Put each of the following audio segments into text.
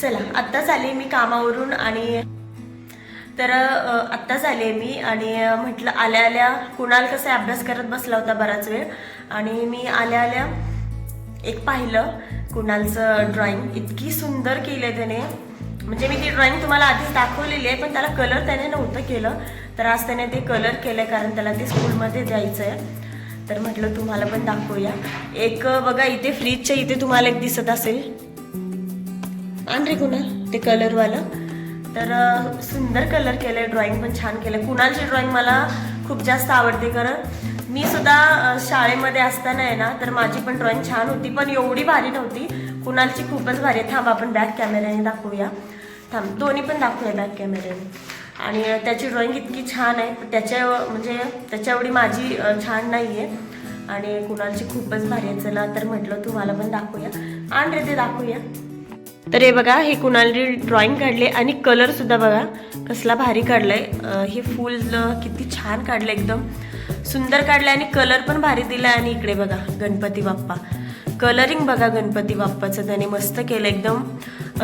चला आत्ताच आले मी कामावरून आणि तर आत्ताच आले मी आणि म्हटलं आल्या आल्या कुणाल कसं अभ्यास करत बसला होता बराच वेळ आणि मी आल्या आल्या एक पाहिलं कुणालचं ड्रॉइंग. इतकी सुंदर केलं त्याने. म्हणजे मी ती ड्रॉइंग तुम्हाला आधीच दाखवलेली आहे पण त्याला कलर त्याने नव्हतं केलं. तर आज त्याने ते कलर केलं कारण त्याला ते स्कूलमध्ये द्यायचं आहे तर म्हटलं तुम्हाला पण दाखवूया. एक बघा इथे फ्रीजच्या इथे तुम्हाला एक दिसत असेल. आण रे कुणाल ते कलरवालं तर सुंदर कलर केलंय ड्रॉइंग पण छान केलंय. कुणालची ड्रॉइंग मला खूप जास्त आवडते कारण मी सुद्धा शाळेमध्ये असताना आहे ना तर माझी पण ड्रॉइंग छान होती पण एवढी भारी नव्हती. कुणालची खूपच भारी आहे. थांब आपण बॅक कॅमेऱ्याने दाखवूया. थांब दोन्ही पण दाखवूया बॅक कॅमेऱ्याने आणि त्याची ड्रॉइंग इतकी छान आहे. त्याच्या म्हणजे त्याच्या एवढी माझी छान नाही आहे आणि कुणालची खूपच भारी आहे. चला तर म्हटलं तुम्हाला पण दाखवूया. आण रे ते दाखवूया. तर हे बघा हे कुणाली ड्रॉइंग काढले आणि कलर सुद्धा बघा कसला भारी काढलाय. आहे हे फुल किती छान काढलं एकदम. सुंदर काढलंय आणि कलर पण भारी दिला आणि इकडे बघा गणपती बाप्पा. कलरिंग बघा गणपती बाप्पाचं त्याने मस्त केलं एकदम.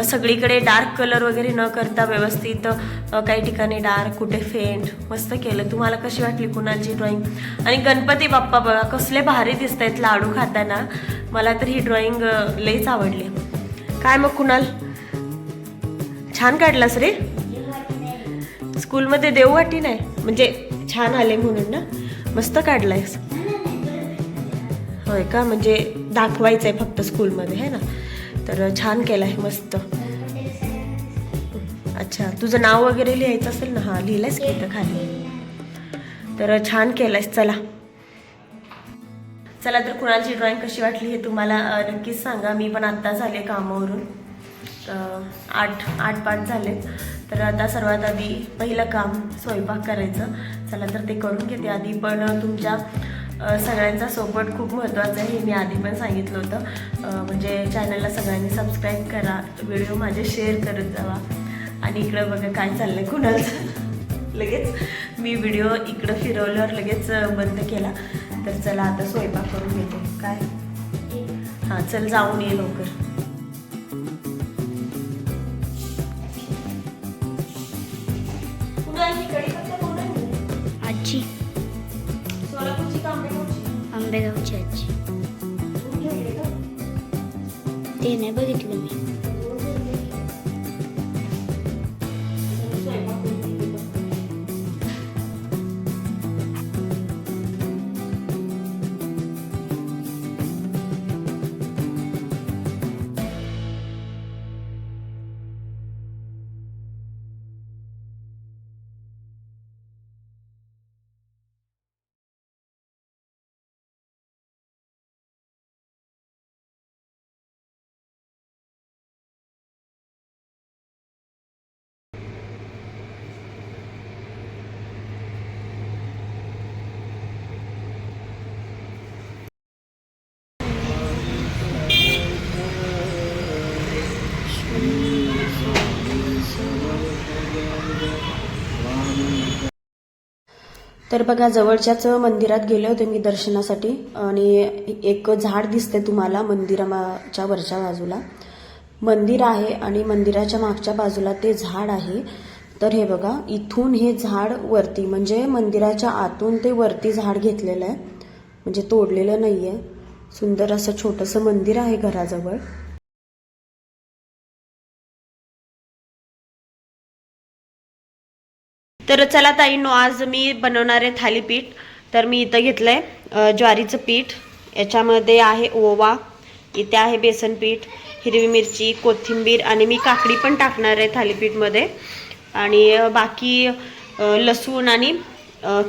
सगळीकडे डार्क कलर वगैरे न करता व्यवस्थित काही ठिकाणी डार्क कुठे फेंट मस्त केलं. तुम्हाला कशी वाटली कुणाची ड्रॉइंग आणि गणपती बाप्पा बघा कसले भारी दिसत आहेत लाडू खाताना. मला तर ही ड्रॉइंग लईच आवडली. काय मग कुणाल? छान काढलास रे. स्कूलमध्ये देववाटी नाही. म्हणजे छान आले म्हणून ना. मस्त काढलायस. होय का? म्हणजे दाखवायचं आहे फक्त स्कूलमध्ये आहे ना? तर छान केलाय मस्त. अच्छा तुझं नाव वगैरे लिहायचं असेल ना? हां लिहिलंयस की इथं खाली? तर छान केलंयस चला. चला तर कुणाची ड्रॉइंग कशी वाटली हे तुम्हाला नक्कीच सांगा. मी पण आत्ता झाले कामावरून. आठ आठ पाच झाले तर आता सर्वात आधी पहिलं काम स्वयंपाक करायचं. चला तर ते करून घेते आधी. पण तुमच्या सगळ्यांचा सपोर्ट खूप महत्त्वाचा आहे हे मी आधी पण सांगितलं होतं. म्हणजे चॅनलला सगळ्यांनी सबस्क्राईब करा. व्हिडिओ माझे शेअर करत जावा. आणि इकडं बघा काय चाललं आहे कुणाचं लगेच मी व्हिडिओ इकडं फिरवल्यावर लगेच बंद केला. तर चला आता स्वयंपाक करून घेतो. काय? हां चल जाऊन ये लवकर. आजी. आंबेगावची? आजी. ते नाही बघितलं मी. तर बघा जवळच्याच मंदिरात गेले होते मी दर्शनासाठी. आणि एक झाड दिसते तुम्हाला मंदिराच्या वरच्या बाजूला. मंदिर आहे आणि मंदिराच्या मागच्या बाजूला ते झाड आहे. तर हे बघा इथून हे झाड वरती म्हणजे मंदिराच्या आतून ते वरती झाड घेतलेलं आहे. म्हणजे तोडलेलं नाही आहे सुंदर असं छोटंसं मंदिर आहे घराजवळ. तर चला ताईंनो आज मी बनवणार आहे थालीपीठ. तर मी इथं घेतलंय आहे ज्वारीचं पीठ. याच्यामध्ये आहे ओवा इथे आहे बेसन पीठ हिरवी मिरची कोथिंबीर आणि मी काकडी पण टाकणार आहे थालीपीठमध्ये. आणि बाकी लसूण आणि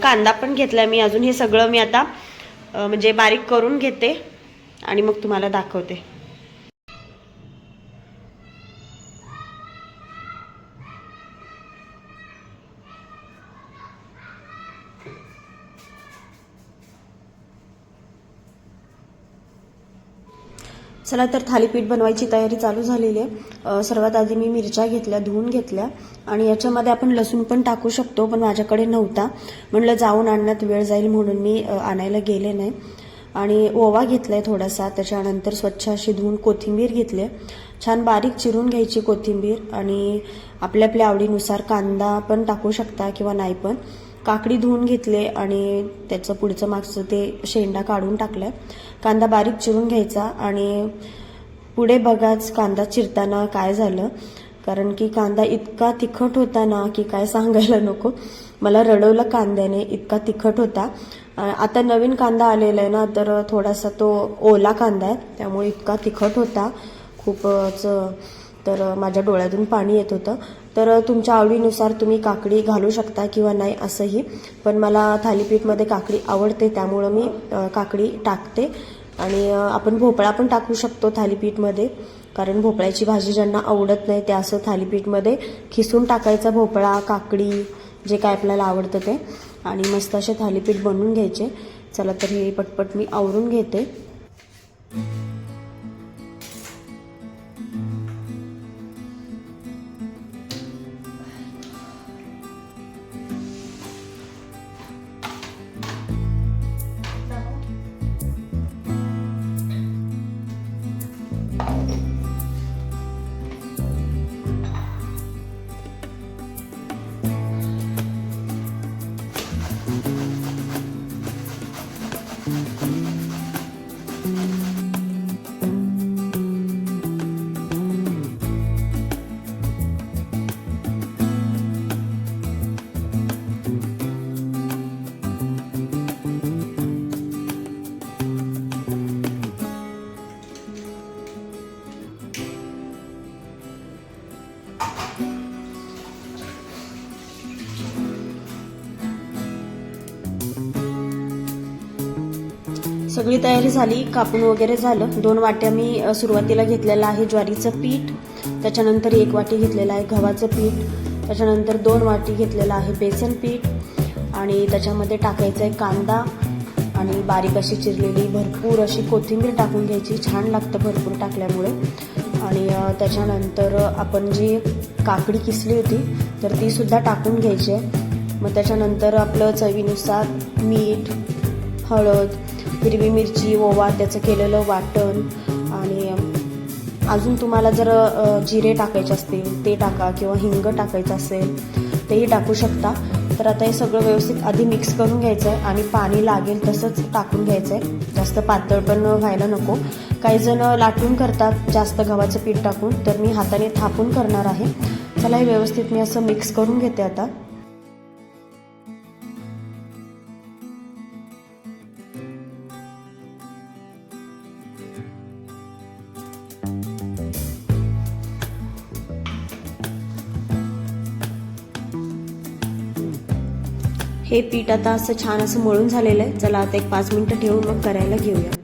कांदा पण घेतला मी. अजून हे सगळं मी आता म्हणजे बारीक करून घेते आणि मग तुम्हाला दाखवते. चला तर थालीपीठ बनवायची तयारी चालू झालेली आहे. सर्वात आधी मी मिरच्या घेतल्या धुवून घेतल्या आणि याच्यामध्ये आपण लसूण पण टाकू शकतो पण माझ्याकडे नव्हता. म्हणलं जाऊन आणण्यात वेळ जाईल म्हणून मी आणायला गेले नाही. आणि ओवा घेतलाय थोडासा त्याच्यानंतर स्वच्छ अशी धुवून कोथिंबीर घेतली. छान बारीक चिरून घ्यायची कोथिंबीर आणि आपल्या आपल्या आवडीनुसार कांदा पण टाकू शकता किंवा नाही पण. काकडी धुवून घेतले आणि त्याचं पुढचं मागचं ते शेंडा काढून टाकलाय. कांदा बारीक चिरून घ्यायचा आणि पुढे बघाच कांदा चिरताना काय झालं. कारण की कांदा इतका तिखट होता ना की काय सांगायला नको. मला रडवलं कांद्याने इतका तिखट होता. आता नवीन कांदा आलेला आहे ना तर थोडासा तो ओला कांदा आहे त्यामुळे इतका तिखट होता. खूपच तर माझ्या डोळ्यातून पाणी येत होतं. तर तुमच्या आवडीनुसार तुम्ही काकडी घालू शकता किंवा नाही असंही. पण मला थालीपीठमध्ये काकडी आवडते त्यामुळं मी काकडी टाकते. आणि आपण भोपळा पण टाकू शकतो थालीपीठमध्ये. कारण भोपळ्याची भाजी ज्यांना आवडत नाही ते असं थालीपीठमध्ये खिसून टाकायचा भोपळा काकडी जे काय आपल्याला आवडतं ते. आणि मस्त असे थालीपीठ बनवून घ्यायचे. चला तर हे पटपट मी आवरून घेते. सगळी तयारी झाली कापून वगैरे झालं. दोन वाट्या मी सुरुवातीला घेतलेलं आहे ज्वारीचं पीठ. त्याच्यानंतर एक वाटी घेतलेलं आहे गव्हाचं पीठ. त्याच्यानंतर दोन वाटी घेतलेलं आहे बेसन पीठ. आणि त्याच्यामध्ये टाकायचं आहे कांदा. आणि बारीक अशी चिरलेली भरपूर अशी कोथिंबीर टाकून घ्यायची. छान लागतं भरपूर टाकल्यामुळे. आणि त्याच्यानंतर आपण जी काकडी किसली होती तर ती सुद्धा टाकून घ्यायची आहे. मग त्याच्यानंतर आपलं चवीनुसार मीठ हळद हिरवी मिरची ओवा त्याचं केलेलं वाटण आणि अजून तुम्हाला जर जिरे टाकायचे असतील ते टाका किंवा हिंग टाकायचं असेल तेही टाकू शकता. तर आता हे सगळं व्यवस्थित आधी मिक्स करून घ्यायचं आहे आणि पाणी लागेल तसंच टाकून घ्यायचं आहे जास्त पातळ पण व्हायला नको. काही जण लाटून करतात जास्त गव्हाचं पीठ टाकून तर मी हाताने थापून करणार आहे. चला हे व्यवस्थित मी असं मिक्स करून घेते आता. हे पीठ आता असं छान असं मळून झालेलं आहे. चला आता एक पाच मिनटं ठेवून मग करायला घेऊया.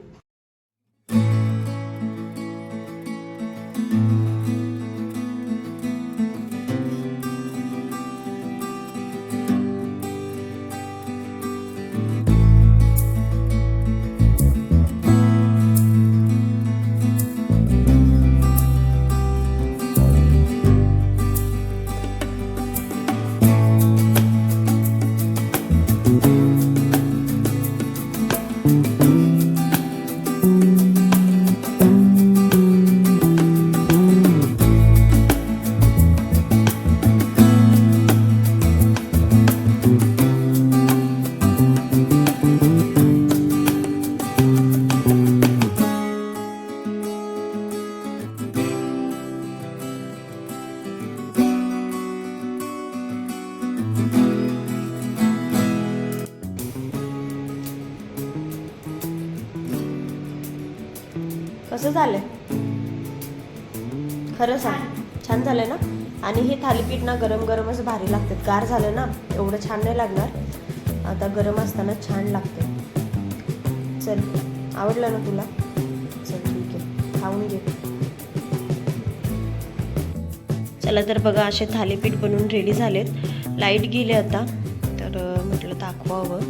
कसं झालंय. खरं सांग. छान. झालंय ना? आणि हे थालीपीठ ना गरम गरमच भारी लागतात गार झालं ना एवढं छान नाही लागणार. आता गरम असताना छान लागते. चल आवडलं ना तुला? चल ठीक आहे. खाऊन घे. चला तर बघा असे थालीपीठ बनवून रेडी झालेत. लाइट गेले आता. तर म्हटलं दाखवावं.